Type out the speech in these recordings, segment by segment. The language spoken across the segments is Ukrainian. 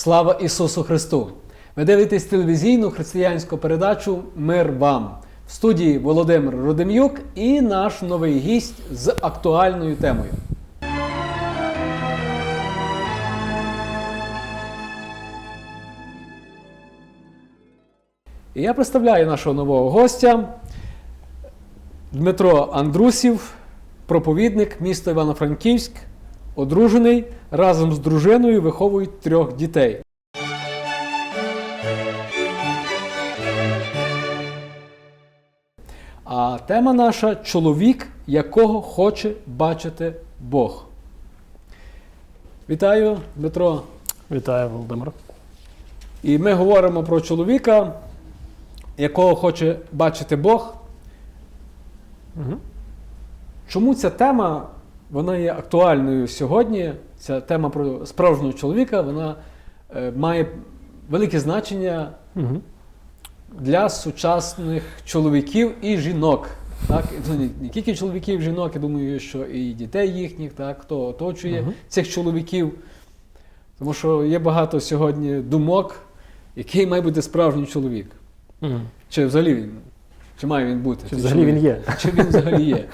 Слава Ісусу Христу! Ви дивитесь телевізійну християнську передачу Мир вам в студії Володимир Родим'юк і наш новий гість з актуальною темою. І я представляю нашого нового гостя Дмитро Андрусів, проповідник міста Івано-Франківськ, одружений, разом з дружиною виховують трьох дітей. А тема наша чоловік, якого хоче бачити Бог. Вітаю, Дмитро. Вітаю, Володимир. І ми говоримо про чоловіка, якого хоче бачити Бог. Угу. Чому ця тема вона є актуальною сьогодні? Ця тема про справжнього чоловіка вона е, має велике значення Угу. для сучасних чоловіків і жінок. Так? І не, тільки чоловіків, жінок, я думаю, що і дітей їхніх, так? хто оточує Мгм. цих чоловіків. Тому що є багато сьогодні думок, який має бути справжній чоловік. Угу. Чи взагалі він, чи має він бути? Чи взагалі він є? Чи він взагалі є?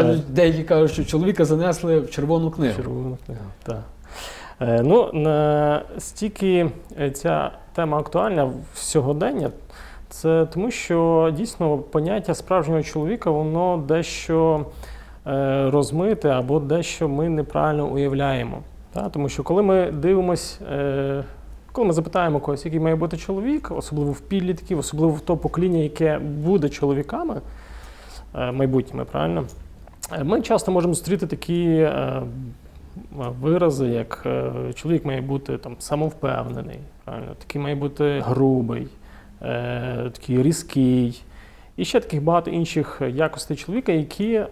Кажуть, деякі кажуть, що чоловіка занесли в червону книгу. Червона книга. Так. Е, ну, настільки е, ця тема актуальна в сьогодення, це тому, що дійсно поняття справжнього чоловіка, воно дещо е, розмите або дещо ми неправильно уявляємо. Тому що коли ми дивимось, коли ми запитаємо когось, який має бути чоловік, особливо в підлітків, особливо в то покоління, яке буде чоловіками майбутніми, правильно? Е, Ми часто можемо зустріти такі е, вирази, як е, чоловік має бути там самовпевнений, правильно? такий має бути грубий, е, такий різкий. І ще таких багато інших якостей чоловіка, які е,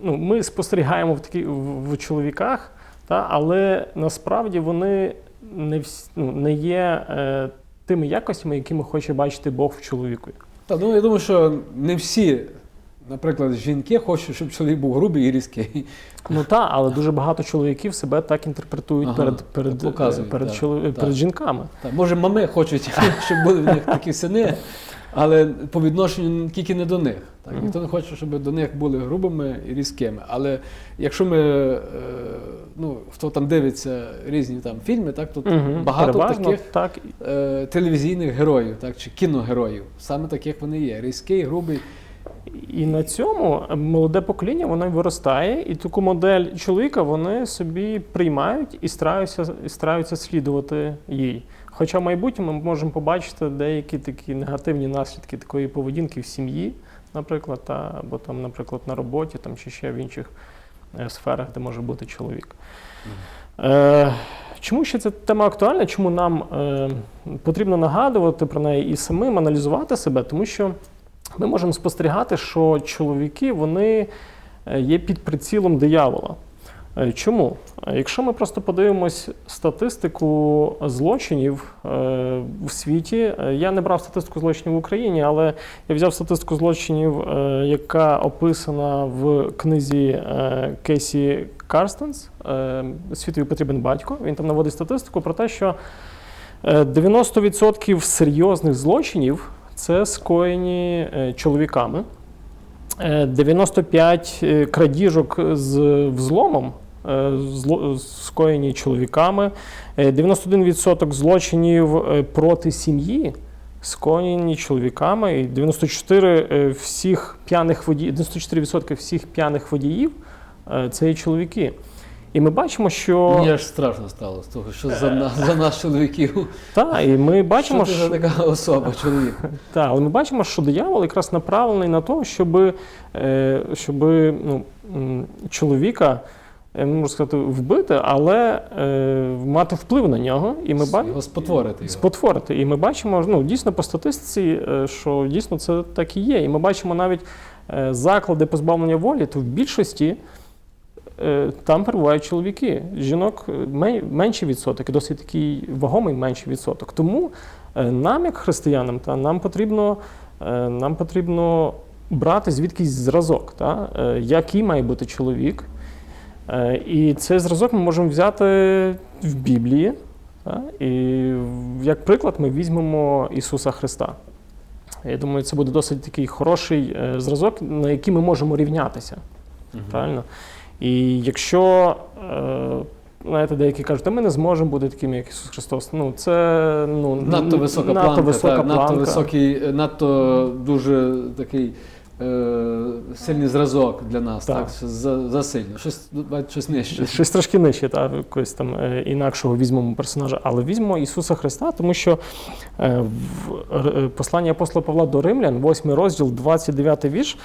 ну, ми спостерігаємо в, такі, в, чоловіках, та, але насправді вони не, ну, не є е, тими якостями, якими хоче бачити Бог в чоловіку. Та, ну, я думаю, що не всі, наприклад, жінки хочуть, щоб чоловік був грубий і різкий. Ну так, але дуже багато чоловіків себе так інтерпретують Ага, перед, перед, показують, перед, так, чоло- так. перед жінками. Та, може, мами хочуть, щоб були в них такі сини, але по відношенню тільки не до них. Так? Мгм. Ніхто не хоче, щоб до них були грубими і різкими. Але якщо ми, е, ну, хто там дивиться різні там фільми, так, тут Мгм, багато переважно таких так. е, телевізійних героїв, так, чи кіногероїв. Саме таких вони є. Різкий, грубий. І на цьому молоде покоління воно виростає, і таку модель чоловіка вони собі приймають і стараються, і стараються слідувати їй. Хоча в майбутньому ми можемо побачити деякі такі негативні наслідки такої поведінки в сім'ї, наприклад, та, або там, наприклад, на роботі, там, чи ще в інших е, сферах, де може бути чоловік. Е, чому ще ця тема актуальна? Чому нам е, потрібно нагадувати про неї і самим аналізувати себе? Тому що ми можемо спостерігати, що чоловіки вони е, є під прицілом диявола. Е, Чому? Е, Якщо ми просто подивимось статистику злочинів в світі, я не брав статистику злочинів в Україні, але я взяв статистику злочинів, яка описана в книзі Кейсі Карстенс Світові потрібен батько. Він там наводить статистику про те, що е, 90% серйозних злочинів це скоєні е, чоловіками. Е, 95 е, крадіжок з взломом е, скоєні чоловіками. Е, 91% злочинів е, проти сім'ї скоєні чоловіками. І 94 е, всіх п'яних водіїв, 94% всіх п'яних водіїв е, це є чоловіки. І ми бачимо, що Мені аж страшно стало з того, що за, на- за нас чоловіків. та, і ми бачимо, що ти за така особа, чоловік. Так, але ми бачимо, що диявол якраз направлений на те, щоб, е, щоб ну, чоловіка, е, можна сказати, вбити, але е, мати вплив на нього. І ми бачимо. Його спотворити. Його. Спотворити. І ми бачимо, ну, дійсно по статистиці, е, що дійсно це так і є. І ми бачимо навіть е, заклади позбавлення волі, то в більшості е, там перебувають чоловіки. Жінок е, менший відсоток, і досить такий вагомий менший відсоток. Тому е, нам, як християнам, та, нам потрібно, е, нам потрібно брати звідкись зразок, та, е, який має бути чоловік. Е, І цей зразок ми можемо взяти в Біблії. Та? І як приклад ми візьмемо Ісуса Христа. Я думаю, це буде досить такий хороший е, зразок, на який ми можемо рівнятися. Правильно? І якщо, е, знаєте, деякі кажуть, ми не зможемо бути такими, як Ісус Христос. Ну, це ну, Надто висока надто планка, висока так, надто високий, надто дуже такий е, сильний зразок для нас, Так. так, за, засильно. Щось, щось нижче. Щось трошки нижче, та, якогось там е, інакшого візьмемо персонажа, але візьмемо Ісуса Христа, тому що е, в посланні апостола Павла до Римлян, 8 розділ, 29 вірш,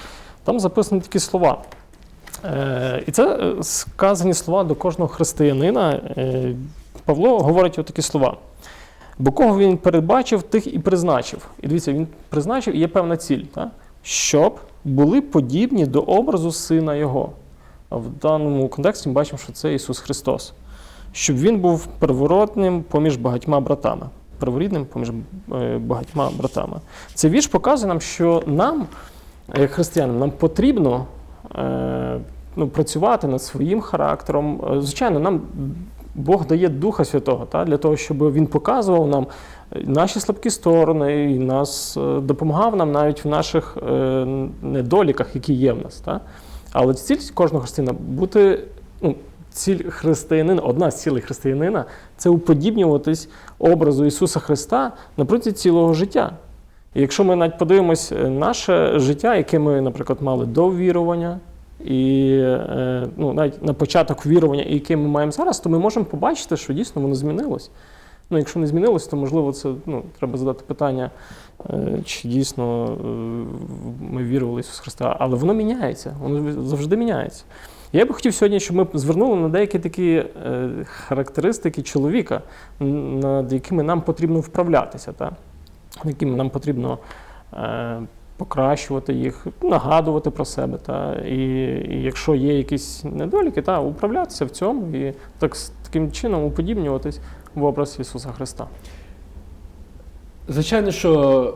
там записані такі слова. Е, І це е, сказані слова до кожного християнина. Е, Павло говорить отакі слова. Бо кого він передбачив, тих і призначив. І дивіться, він призначив і є певна ціль, та? щоб були подібні до образу сина його. А в даному контексті ми бачимо, що це Ісус Христос. Щоб він був первородним поміж багатьма братами. Перворідним поміж багатьма братами. Цей вірш показує нам, що нам, як християнам, нам потрібно ну, працювати над своїм характером. Е, Звичайно, нам Бог дає Духа Святого та, для того, щоб Він показував нам е, наші слабкі сторони і нас е, допомагав нам навіть в наших недоліках, які є в нас. Та. Але ціль кожного християнина бути, ну, ціль християнина, одна з цілей християнина це уподібнюватись образу Ісуса Христа на цілого життя. І якщо ми навіть подивимось наше життя, яке ми, наприклад, мали до вірування, і е, ну, навіть на початок вірування, яке ми маємо зараз, то ми можемо побачити, що дійсно воно змінилось. Ну, якщо не змінилось, то можливо це ну, треба задати питання, е, чи дійсно е, ми вірували в Ісуса Христа. Але воно міняється, воно завжди міняється. Я би хотів сьогодні, щоб ми звернули на деякі такі характеристики чоловіка, над якими нам потрібно вправлятися, та? якими нам потрібно покращувати їх, нагадувати про себе. Та? І, і якщо є якісь недоліки, та, управлятися в цьому і так, таким чином уподібнюватись в образ Ісуса Христа. Звичайно, що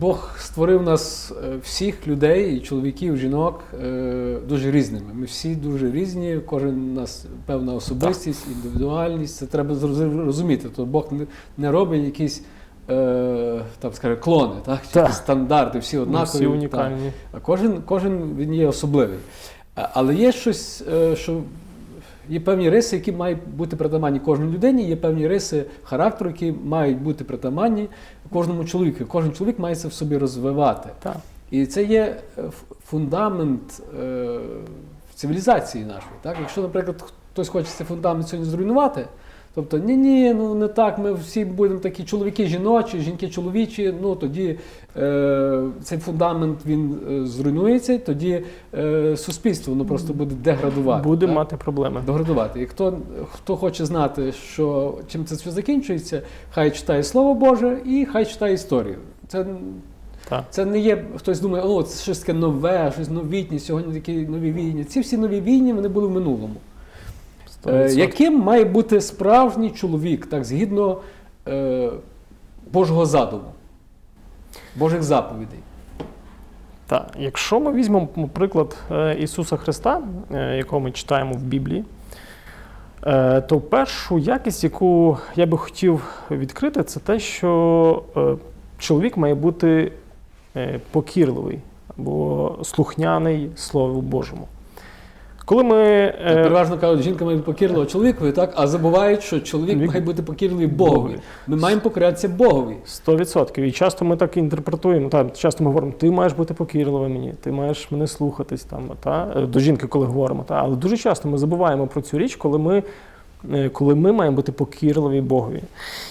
Бог створив нас е, всіх людей, чоловіків, жінок е, дуже різними. Ми всі дуже різні, кожен у нас певна особистість, індивідуальність. Це треба розуміти. То Бог не, не робить якісь е, там, скажімо, клони, так? Так. стандарти, всі однакові. всі так. унікальні. А кожен, кожен він є особливий. Але є щось, е, що є певні риси, які мають бути притаманні кожній людині, є певні риси характеру, які мають бути притаманні кожному чоловіку. Кожен чоловік має це в собі розвивати. Так. І це є е, фундамент е, цивілізації нашої. Так? Якщо, наприклад, хтось хоче цей фундамент сьогодні зруйнувати, тобто ні, ні, ну не так, ми всі будемо такі чоловіки жіночі, жінки чоловічі, ну тоді е, цей фундамент він е, зруйнується, тоді е, суспільство воно просто буде деградувати. Буде так? мати проблеми. Деградувати. І хто, хто хоче знати, що, чим це все закінчується, хай читає Слово Боже і хай читає історію. Це Так. це не є, хтось думає, о, це щось таке нове, щось новітнє, сьогодні такі нові війни. Ці всі нові війни вони були в минулому. Е, 100%. яким має бути справжній чоловік, так, згідно е, Божого задуму, Божих заповідей? Так, якщо ми візьмемо приклад е, Ісуса Христа, е, якого ми читаємо в Біблії, е, то першу якість, яку я би хотів відкрити, це те, що е, чоловік має бути е, покірливий або слухняний Слову Божому. Коли ми. е, переважно кажуть, жінка має бути покірлива чоловікові, так? а забувають, що чоловік Вік... має бути покірливий Богові. Богові. Ми маємо покорятися Богові. 100%. І часто ми так інтерпретуємо. Та, часто ми говоримо, ти маєш бути покірлива мені, ти маєш мене слухатись там, та, е, до жінки, коли говоримо. Та. Але дуже часто ми забуваємо про цю річ, коли ми, коли ми маємо бути покірливі Богові.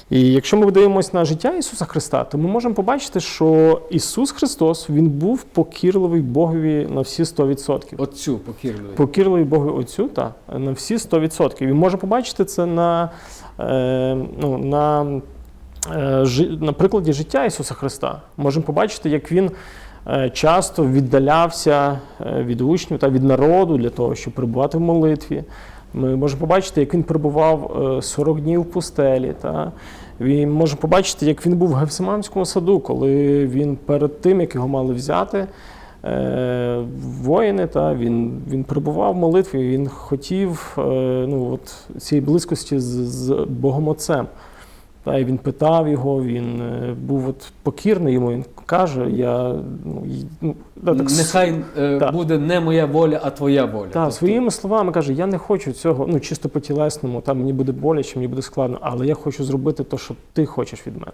І якщо ми дивимося на життя Ісуса Христа, то ми можемо побачити, що Ісус Христос Він був покірливий Богові на всі 100%. Оцю покірливий. Покірливий Богу Отцю, та, на всі 100%. І може побачити це на, е, ну, на, е, на прикладі життя Ісуса Христа. Можемо побачити, як Він е, часто віддалявся е, від учнів та від народу для того, щоб перебувати в молитві. Ми можемо побачити, як він перебував е, 40 днів в пустелі. Та? Він можемо побачити, як він був в Гефсиманському саду, коли він перед тим, як його мали взяти, е, воїни, та, він, він перебував в молитві, він хотів е, ну, от, цієї близькості з, з Богом Отцем. Та, і він питав його, він е, був от покірний йому, він каже, я ну, й- ну, так, Нехай е, так. буде не моя воля, а твоя воля. та, Тобто, своїми словами каже, я не хочу цього, ну чисто по тілесному, там мені буде боляче, мені буде складно, але я хочу зробити те, що ти хочеш від мене.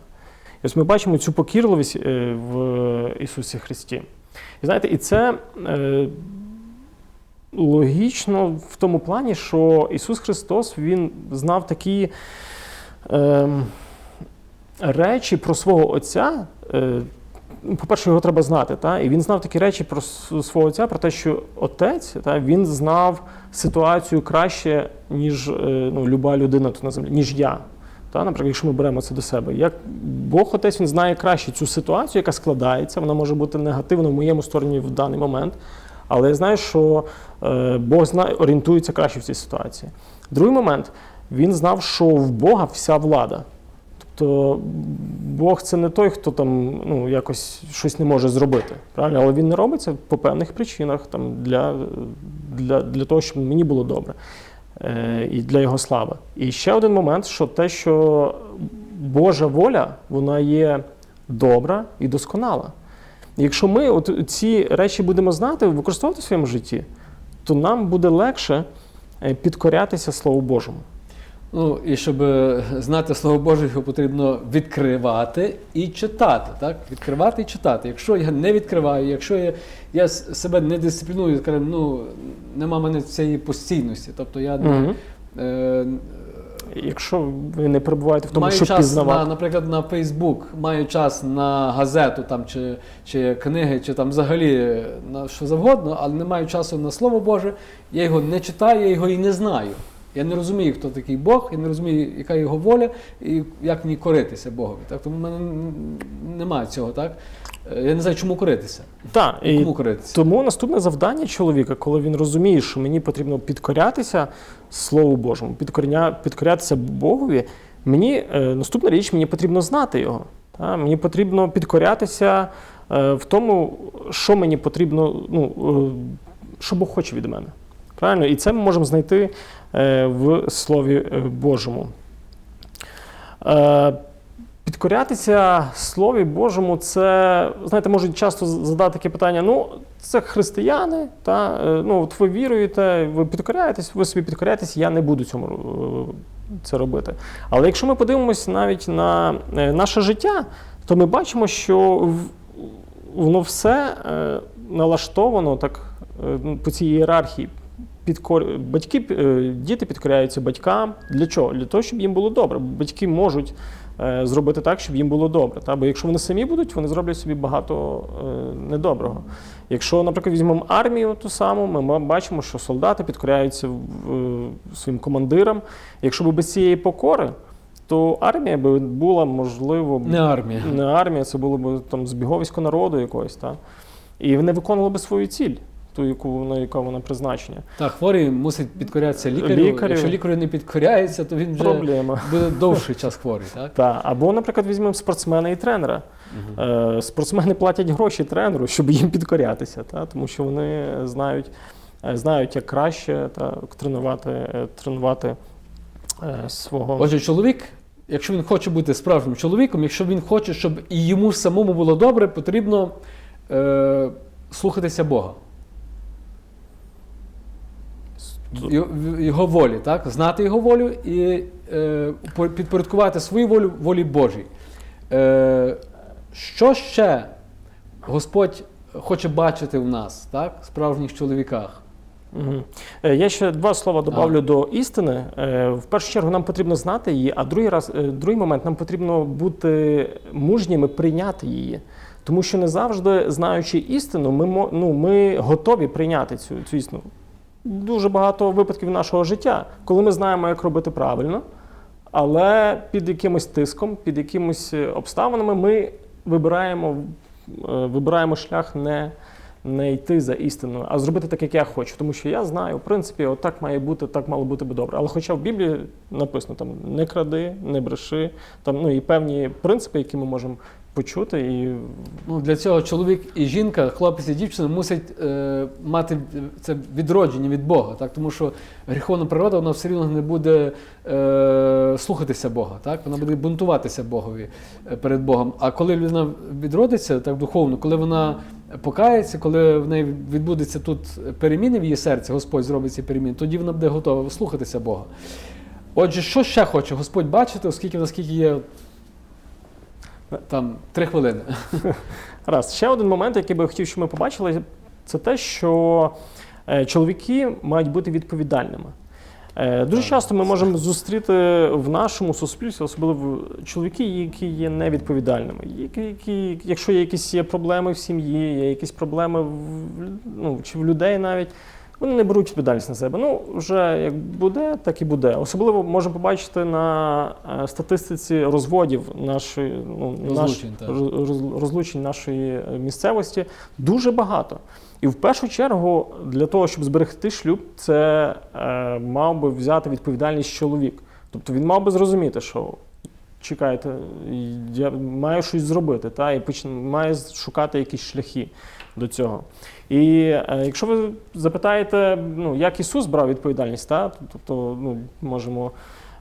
І ось ми бачимо цю покірливість е, в Ісусі Христі. І знаєте, і це е, логічно в тому плані, що Ісус Христос Він знав такі е, речі про свого Отця. По-перше, його треба знати. Та? І він знав такі речі про свого отця, про те, що отець та, він знав ситуацію краще, ніж е, ну, люба людина тут на землі, ніж я. Та, наприклад, якщо ми беремо це до себе, як Бог отець він знає краще цю ситуацію, яка складається, вона може бути негативна в моєму стороні в даний момент. Але я знаю, що е, Бог знає, орієнтується краще в цій ситуації. Другий момент, він знав, що в Бога вся влада. Тобто Бог це не той, хто там ну, якось щось не може зробити. Правильно? Але він не робить це по певних причинах там, для, для, для того, щоб мені було добре е, і для його слави. І ще один момент, що те, що Божа воля, вона є добра і досконала. Якщо ми от ці речі будемо знати, використовувати в своєму житті, то нам буде легше е, підкорятися Слову Божому. Ну і щоб е, знати слово Боже, його потрібно відкривати і читати. Так? Відкривати і читати. Якщо я не відкриваю, якщо я, я себе не дисципліную, скажімо, ну нема в мене цієї постійності. Тобто я Мгм. е, Якщо ви не перебуваєте в тому, маю щоб час пізнавати. на, наприклад, на Фейсбук, маю час на газету там, чи, чи книги, чи там взагалі на що завгодно, але не маю часу на Слово Боже, я його не читаю, я його і не знаю. Я не розумію, хто такий Бог, я не розумію, яка його воля і як мені коритися Богові. Так? Тому в мене немає цього, так? Е, Я не знаю, чому коритися. Так, і Кому коритися? тому наступне завдання чоловіка, коли він розуміє, що мені потрібно підкорятися Слову Божому, підкорня, підкорятися Богові, мені е, наступна річ, мені потрібно знати його. Та? Мені потрібно підкорятися е, в тому, що мені потрібно, ну, е, що Бог хоче від мене. Правильно? І це ми можемо знайти е, в Слові е, Божому. Е, Підкорятися Слові Божому, це, знаєте, можуть часто задати таке питання: ну, це християни, та, ну, от ви віруєте, ви підкоряєтесь, ви собі підкоряєтесь, я не буду цьому це робити. Але якщо ми подивимося навіть на наше життя, то ми бачимо, що воно все налаштовано так ну, по цій ієрархії. Підкор... Батьки, е, діти підкоряються батькам. Для чого? Для того, щоб їм було добре. Батьки можуть е, зробити так, щоб їм було добре. Та? Бо якщо вони самі будуть, вони зроблять собі багато е, недоброго. Якщо, наприклад, візьмемо армію ту саму, ми бачимо, що солдати підкоряються своїм командирам. Якщо б без цієї покори, то армія би була, можливо, Не армія. не армія, це було б там збіговисько народу якогось. Та? І вони виконували би свою ціль, ту, яку, на яка вона призначення. Так, хворий мусить підкорятися лікарю. Лікарю. Якщо лікарю не підкоряється, то він вже Проблема. буде довший час хворий. Так? Та. Або, наприклад, візьмемо спортсмена і тренера. Е, спортсмени платять гроші тренеру, щоб їм підкорятися, та? тому що вони знають, е, знають як краще та, тренувати, е, тренувати свого. Отже, чоловік, якщо він хоче бути справжнім чоловіком, якщо він хоче, щоб і йому самому було добре, потрібно е, слухатися Бога. Його, волі, так? знати його волю і е, підпорядкувати свою волю волі Божій. Е, що ще Господь хоче бачити в нас, так? справжніх чоловіках? Е, Я ще два слова добавлю до істини. Е, В першу чергу нам потрібно знати її, а другий раз, е, другий момент нам потрібно бути мужніми прийняти її. Тому що не завжди, знаючи істину, ми, ну, ми готові прийняти цю, цю істину. Дуже багато випадків нашого життя, коли ми знаємо, як робити правильно, але під якимось тиском, під якимось е, обставинами ми вибираємо, е, вибираємо шлях не, не йти за істиною, а зробити так, як я хочу. Тому що я знаю, в принципі, отак має бути, так мало бути би добре. Але хоча в Біблії написано там не кради, не бреши, там ну і певні принципи, які ми можемо почути і Ну, для цього чоловік і жінка, хлопець і дівчина мусять е, мати це відродження від Бога, так? тому що гріховна природа вона все рівно не буде е, слухатися Бога, так? вона буде бунтуватися Богові е, перед Богом. А коли людина відродиться так духовно, коли вона покається, коли в неї відбудеться тут переміни в її серці, Господь зробить ці переміни, тоді вона буде готова слухатися Бога. Отже, що ще хоче Господь бачити, оскільки в нас скільки є там три хвилини. Раз. Ще один момент, який би я хотів, щоб ми побачили, це те, що е, чоловіки мають бути відповідальними. Е, Дуже часто ми можемо зустріти в нашому суспільстві, особливо чоловіки, які є невідповідальними. Які, які, якщо є якісь є проблеми в сім'ї, є якісь проблеми в, ну, чи в людей навіть, вони не беруть відповідальність на себе. Ну, вже як буде, так і буде. Особливо можемо побачити на е, статистиці розводів нашої ну, Розлучень, роз- роз- розлучень нашої е, місцевості дуже багато. І в першу чергу, для того, щоб зберегти шлюб, це е, мав би взяти відповідальність чоловік. Тобто він мав би зрозуміти, що чекайте, я маю щось зробити, та, і почне, має шукати якісь шляхи до цього. І е, якщо ви запитаєте, ну, як Ісус брав відповідальність, та, тобто ну, можемо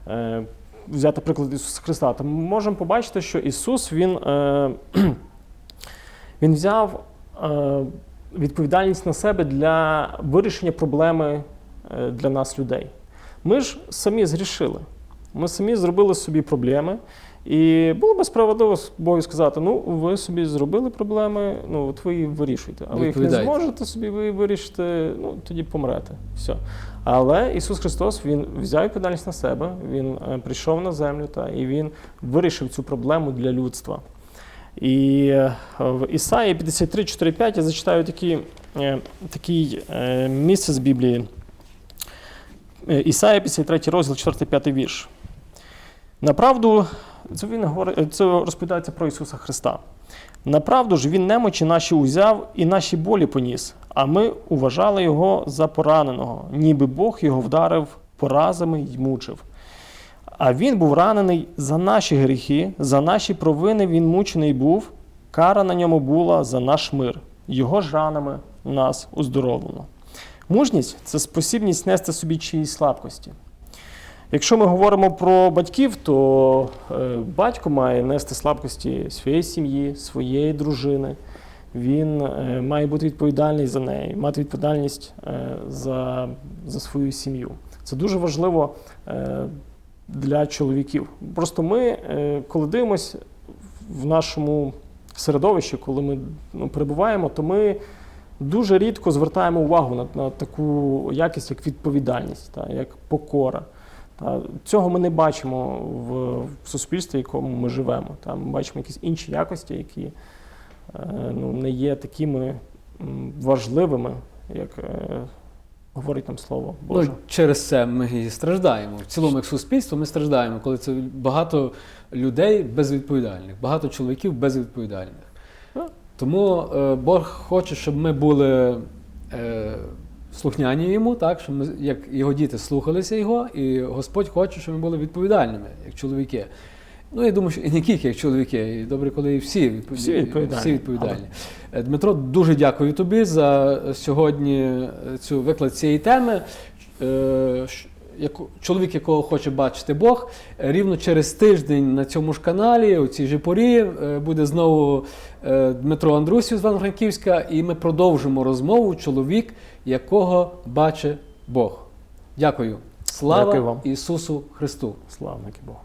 е, взяти приклад Ісуса Христа, то ми можемо побачити, що Ісус Він, е, він взяв е, відповідальність на себе для вирішення проблеми е, для нас, людей. Ми ж самі згрішили. Ми самі зробили собі проблеми. І було би справедливо Богу сказати: ну, ви собі зробили проблеми, ну от ви їх вирішуйте. А ви їх не зможете собі ви вирішити, ну тоді помрете. Все. Але Ісус Христос Він взяв відповідальність на себе, Він е, прийшов на землю та, і Він вирішив цю проблему для людства. І е, в Ісаї 53, 4, 5 я зачитаю такі, е, такі місце з Біблії. Ісая 53 розділ, 4, 5 вірш. Направду, це він говорить, це розповідається про Ісуса Христа. Направду ж Він немочі наші узяв і наші болі поніс, а ми уважали Його за пораненого, ніби Бог його вдарив поразами й мучив. А він був ранений за наші гріхи, за наші провини він мучений був, кара на ньому була за наш мир. Його ж ранами нас уздоровлено. Мужність це спосібність нести собі чиїсь слабкості. Якщо ми говоримо про батьків, то е, батько має нести слабкості своєї сім'ї, своєї дружини. Він е, має бути відповідальний за неї, мати відповідальність е, за, за свою сім'ю. Це дуже важливо для чоловіків. Просто ми, коли дивимося в нашому середовищі, коли ми ну, перебуваємо, то ми дуже рідко звертаємо увагу на, на таку якість, як відповідальність, та, як покора. Цього ми не бачимо в, суспільстві, в якому ми живемо. Та, ми бачимо якісь інші якості, які е, ну, не є такими важливими, як е, говорить нам слово Боже. Ну, через це ми і страждаємо. В цілому, як суспільство, ми страждаємо, коли це багато людей безвідповідальних, багато чоловіків безвідповідальних. Тому е, Бог хоче, щоб ми були слухняні йому, так, що ми, як його діти, слухалися його, і Господь хоче, щоб ми були відповідальними, як чоловіки. Ну, я думаю, що і не тільки як чоловіки, і добре, коли і всі, відпов- Всі відповідальні. всі відповідальні. Але... Дмитро, дуже дякую тобі за сьогодні е, цю виклад цієї теми. Чоловік, якого хоче бачити Бог, рівно через тиждень на цьому ж каналі, у цій же порі, е, буде знову е, Дмитро Андрусів з Івано-Франківська, і ми продовжимо розмову чоловік, якого бачить Бог. Дякую. Слава Дякую вам. Ісусу Христу! Слава Богу.